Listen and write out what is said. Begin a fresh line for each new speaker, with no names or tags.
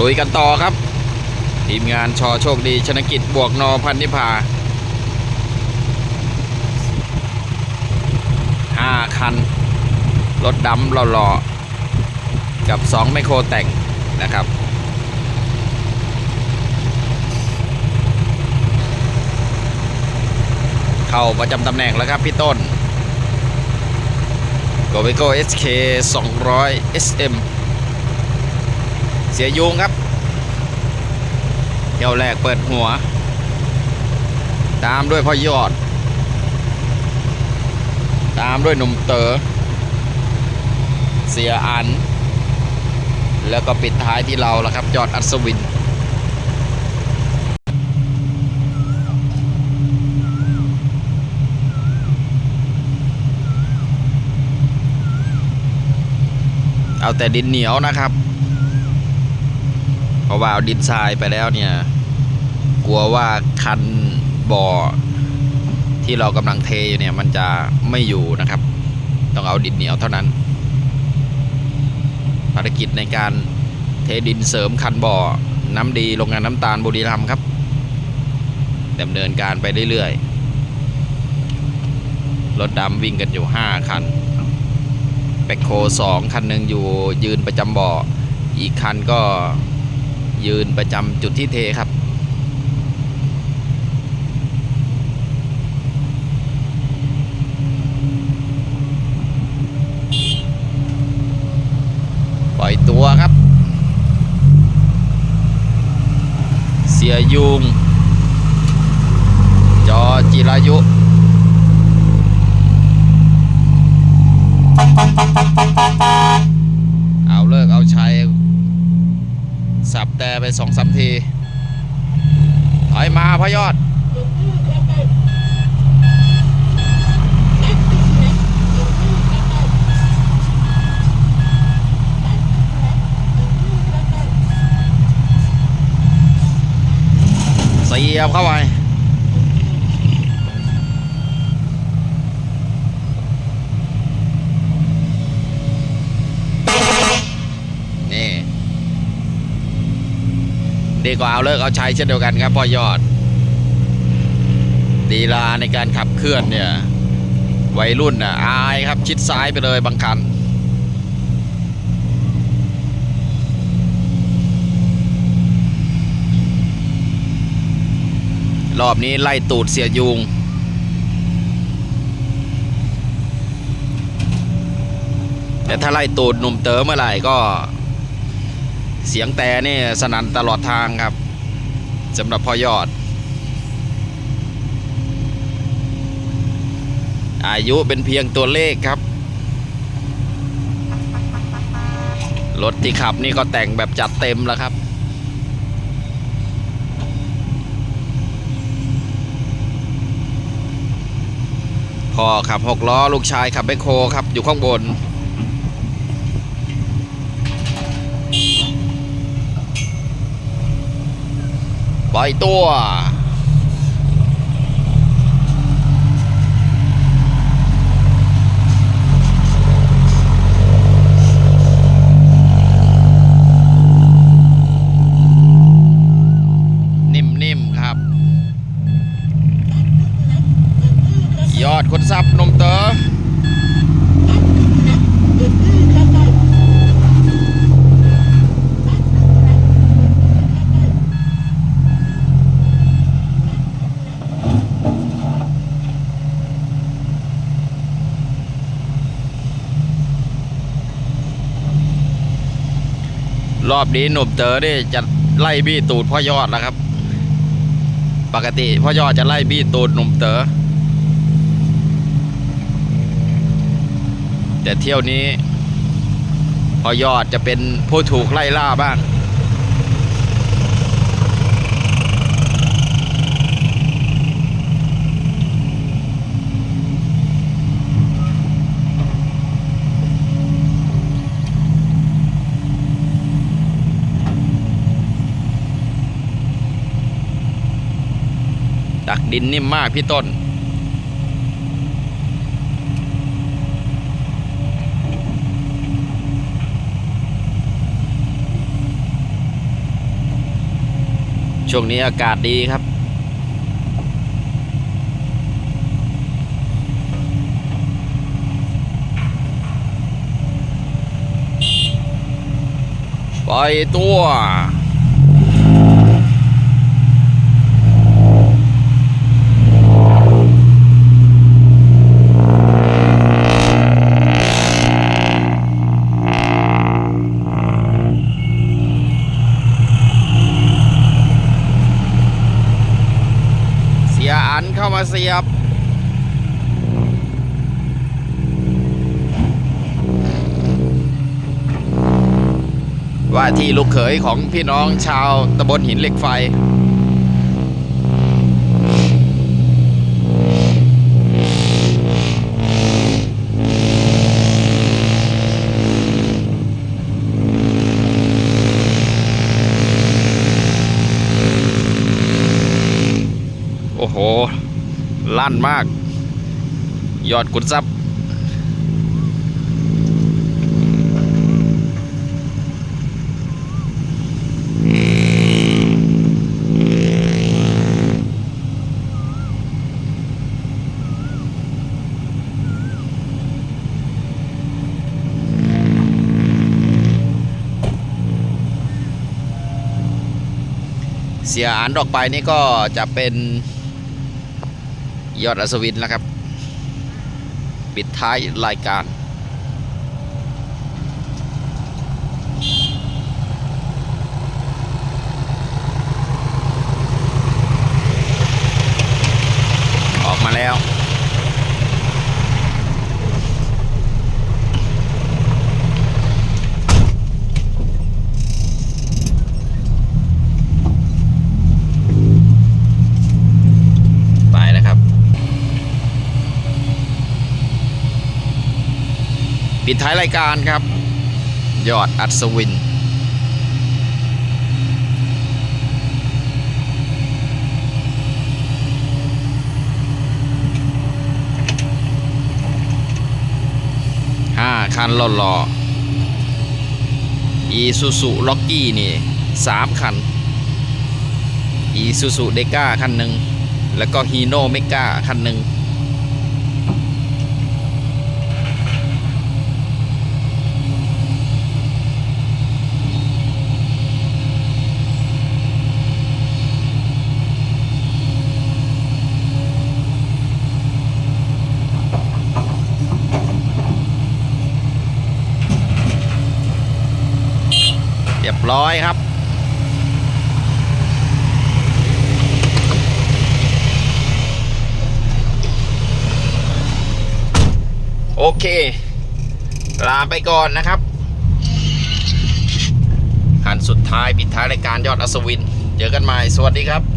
ลุยกันต่อครับ ทีมงานชอโชคดีชนกิจบวกนอพันธิพาห้าคัน รถดำหล่อๆกับ 2 ไมโครแต่งนะครับ เข้าประจำตำแหน่งแล้วครับพี่ต้น g o v i g o SK 200 SM เสียยุงครับเที่ยวแรกเปิดหัว ตามด้วยพ่อยอด ตามด้วยหนุ่มเต๋อเสียอัน แล้วก็ปิดท้ายที่เราแล้วครับยอดอัศวินเอาแต่ดินเหนียวนะครับ เพราะว่าเอาดินทรายไปแล้วเนี่ย กลัวว่าคันบ่อที่เรากำลังเทอยู่เนี่ยมันจะไม่อยู่นะครับ ต้องเอาดินเหนียวเท่านั้น ภารกิจในการเทดินเสริมคันบ่อ น้ำดีโรงงานน้ำตาลบุรีรัมย์ครับดำเนินการไปเรื่อยๆ รถดำวิ่งกันอยู่ 5 คันแบคโคสองคันหนึ่งอยู่ยืนประจำบ่อ อีกคันก็ ยืนประจำจุดที่เทครับ ปล่อยตัวครับ เสียยุง จอจิรายุเอาเลิกเอาชัย สับแต่ไปสองสามทีถอยมาพยอด เสียบเข้าไป นี่ ดีกว่าเอาเลิกเอาใช้เช่นเดียวกันครับพ่อยอดดีลาในการขับเคลื่อนเนี่ย วัยรุ่นน่ะอายครับชิดซ้ายไปเลยบางคันรอบนี้ไล่ตูดเสียยุง แต่ถ้าไล่ตูดหนุ่มเต๋อเมื่อไหร่ก็ เสียงแต่นี่สนั่นตลอดทางครับสำหรับพ่อยอด อายุเป็นเพียงตัวเลขครับ รถที่ขับนี่ก็แต่งแบบจัดเต็มแล้วครับพ่อขับหกล้อลูกชายขับแบคโคครับอยู่ข้างบน ปล่อยตัว นิ่มๆครับ ยอดคนซับนมเต๋อ รอบนี้หนุ่มเต๋อนี่จะไล่บี้ตูดพ่อยอดแล้วครับ ปกติพ่อยอดจะไล่บี้ตูดหนุ่มเต๋อแต่เที่ยวนี้พ่อยอดจะเป็นผู้ถูกไล่ล่าบ้าง ดักดินนิ่มมากพี่ต้น ช่วงนี้อากาศดีครับปล่อยตัว เสียอันเข้า มาเสียบ ว่าที่ลูกเขยของพี่น้องชาวตำบลหินเหล็กไฟโอ้โห ลั่นมาก ยอดกุดซับเสียอ่านออกไปนี่ก็จะเป็น ยอดอัศวินแล้วครับ ปิดท้ายรายการ ออกมาแล้ว ไปนะครับ ปิดท้ายรายการครับ ยอดอัศวิน ห้าคันหล่อๆอีซูซูล็อกกี้นี่สามคันอีซูซูเดก้าคันหนึ่ง แล้วก็ฮีโน่เมกาคันหนึ่ง ร้อยครับ โอเค ลาไปก่อนนะครับคันสุดท้ายปิดท้ายรายการยอดอัศวิน เจอกันใหม่ สวัสดีครับ